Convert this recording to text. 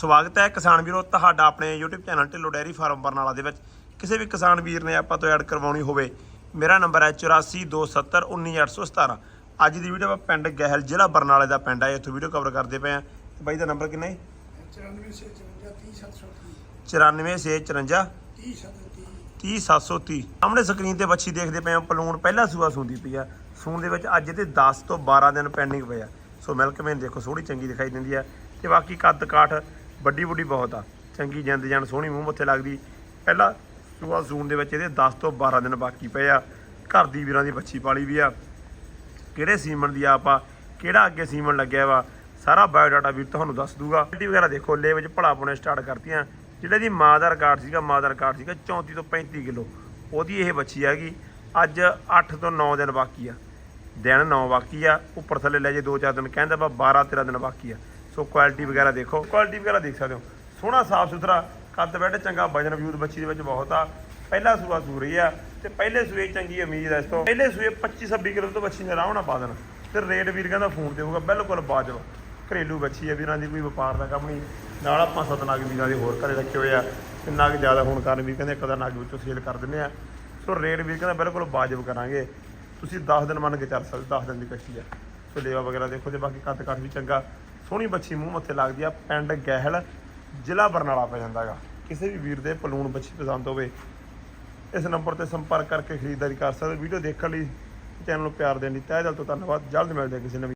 ਸਵਾਗਤ ਹੈ ਕਿਸਾਨ ਵੀਰੋ, ਤੁਹਾਡਾ ਆਪਣੇ YouTube channel Dhillon dairy farm Barnala ਦੇ ਵਿੱਚ। ਕਿਸੇ ਵੀ ਕਿਸਾਨ ਵੀਰ ਨੇ ਆਪਾਂ ਤੋਂ ਐਡ ਕਰਵਾਉਣੀ ਹੋਵੇ, ਮੇਰਾ ਨੰਬਰ ਹੈ 8427191817 ਅੱਜ ਦੀ ਵੀਡੀਓ ਆਪਾਂ ਪਿੰਡ ਗਹਿਲ ਜ਼ਿਲ੍ਹਾ ਬਰਨਾਲੇ ਦਾ ਪਿੰਡ ਹੈ, ਇੱਥੋਂ ਵੀਡੀਓ ਕਵਰ ਕਰਦੇ ਪਏ ਆ ਤੇ ਬਾਈ ਦਾ ਨੰਬਰ ਕਿੰਨਾ ਹੈ? 94 ਸੇ 54 30 730 94654 30 730 30730 ਸਾਹਮਣੇ ਸਕਰੀਨ ਤੇ ਬੱਚੀ ਦੇਖਦੇ ਪਏ ਆ ਪਲੂਣ ਪਹਿਲਾ ਸੂਆ ਸੁੰਦੀ ਪਈ ਆ। ਸੂਣ ਦੇ ਵਿੱਚ ਅੱਜ ਤੇ 10 ਤੋਂ 12 ਦਿਨ ਪੈਂਡਿੰਗ ਪਿਆ ਆ। ਸੋ ਮਿਲਕ ਮੇਨ ਦੇਖੋ, ਸੋਹਣੀ ਚੰਗੀ ਦਿਖਾਈ ਦਿੰਦੀ ਆ। ਤੇ ਬਾਕੀ ਕੱਦ ਕਾਠ ਵੱਡੀ ਵੱਡੀ ਬਹੁਤ ਆ। ਚੰਗੀ ਜਿੰਦ ਜਾਨ, ਸੋਹਣੀ ਮੂੰਹ ਮੱਥੇ ਲੱਗਦੀ। ਪਹਿਲਾ ਸੂਆ ਸੂਣ ਦੇ ਵਿੱਚ ਇਹਦੇ 10 ਤੋਂ 12 ਦਿਨ ਬਾਕੀ ਪਏ ਆ। ਘਰ ਦੀ ਵੀਰਾਂ ਦੀ ਬੱਚੀ ਪਾਲੀ ਵੀ ਆ। ਕਿਹੜੇ ਸੀਮਨ ਦੀ ਆਪ? ਆ ਕਿਹੜਾ ਅੱਗੇ ਸੀਮਨ ਲੱਗਿਆ ਵਾ? ਸਾਰਾ ਬਾਇਓਡਾਟਾ ਵੀ ਤੁਹਾਨੂੰ ਦੱਸ ਦੂਗਾ। ਕੁਆਲਿਟੀ ਵਗੈਰਾ ਦੇਖੋ, ਲੈ ਵਿੱਚ ਭਲਾ ਪੁਣੇ ਸਟਾਰਟ ਕਰਤੀਆਂ। ਜਿਹੜੇ ਦੀ ਮਾਂ ਦਾ ਰਿਕਾਰਡ ਸੀਗਾ ਮਾਂ ਦਾ ਰਿਕਾਰਡ ਸੀਗਾ 34 ਤੋਂ 35 ਕਿਲੋ। ਉਹਦੀ ਇਹ ਬੱਚੀ ਹੈਗੀ ਅੱਜ 8 ਤੋਂ 9 ਦਿਨ ਬਾਕੀ ਆ। ਦਿਨ 9 ਬਾਕੀ ਆ। ਉੱਪਰ ਥੱਲੇ ਲੈ ਜੇ 2-4 ਦਿਨ, ਕਹਿੰਦਾ ਵਾ 12-13 ਦਿਨ ਬਾਕੀ ਆ। ਸੋ ਕੁਆਲਿਟੀ ਵਗੈਰਾ ਦੇਖੋ ਕੁਆਲਿਟੀ ਵਗੈਰਾ ਦੇਖ ਸਕਦੇ ਹੋ। ਸੋਹਣਾ ਸਾਫ਼ ਸੁਥਰਾ, ਕੱਦ ਬੈਠ ਚੰਗਾ, ਵਜਨ ਵਜੂਦ ਬੱਚੀ ਦੇ ਵਿੱਚ ਬਹੁਤ ਆ। ਪਹਿਲਾ ਸੂਆ ਸੂ ਰਹੀ ਆ ਤੇ ਪਹਿਲੇ ਸੂਏ ਚੰਗੀ ਉਮੀਦ ਹੈ ਇਸ ਤੋਂ। ਪਹਿਲੇ ਸੂਏ 25-26 ਕਿਲੋ ਤੋਂ ਬੱਚੀ ਨੇ ਆਰਾਮ ਨਾਲ ਪਾ ਦੇਣ। ਤੇ ਰੇਟ ਵੀਰ ਕਹਿੰਦਾ ਫੋਨ ਤੇ ਹੋਊਗਾ ਬਿਲਕੁਲ ਬਾਜਬ ਘਰੇਲੂ ਬੱਚੀ ਆ, ਵੀਰਾਂ ਦੀ ਕੋਈ ਵਪਾਰ ਦਾ ਕੰਮ ਨਹੀਂ। ਨਾਲ ਆਪਾਂ ਸੱਤ ਨਗ ਵੀਰਾਂ ਦੇ ਹੋਰ ਘਰੇ ਰੱਖੇ ਹੋਏ ਆ। ਤੇ ਨਗ ਜ਼ਿਆਦਾ ਹੋਣ ਕਾਰਨ ਵੀ ਕਹਿੰਦੇ ਇੱਕ ਦਾ ਨਗ ਵਿੱਚੋਂ ਸੇਲ ਕਰ ਦਿੰਦੇ ਆ। ਸੋ ਰੇਟ ਵੀਰ ਕਹਿੰਦਾ, ਬਿਲਕੁਲ ਵਾਜਬ ਕਰਾਂਗੇ। ਤੁਸੀਂ 10 ਦਿਨ ਮੰਨ ਕੇ ਚੱਲ ਸਕਦੇ 10 ਦਿਨ ਦੀ ਕੱਚੀ ਆ। ਸੋ ਲੇਵਾ ਵਗੈਰਾ ਦੇਖੋ, ਤੇ ਬਾਕੀ ਕੱਦ ਕੱਟ ਵੀ ਚੰਗਾ। ਸੋਹਣੀ ਬੱਚੀ ਮੂੰਹ ਮੱਥੇ ਲੱਗਦੀ ਆ, ਪਿੰਡ ਗਹਿਲ, ਜ਼ਿਲ੍ਹਾ ਬਰਨਾਲਾ ਪੈ ਜਾਂਦਾ ਜਾਂਦਾਗਾ ਕਿਸੇ ਵੀ ਵੀਰ ਦੇ ਪਲੂਣ ਬੱਚੀ ਪਸੰਦ ਹੋਵੇ, ਇਸ ਨੰਬਰ ਤੇ ਸੰਪਰਕ ਕਰਕੇ ਖਰੀਦਦਾਰੀ ਕਰ ਸਕਦੇ ਵੀਡੀਓ ਦੇਖਣ ਲਈ ਚੈਨਲ ਨੂੰ ਪਿਆਰ ਦੇਣ ਲਈ ਤਹਿ ਦਿਲ ਤੋਂ ਧੰਨਵਾਦ। ਜਲਦ ਮਿਲਦੇ ਹਾਂ ਕਿਸੇ ਨਵੀਂ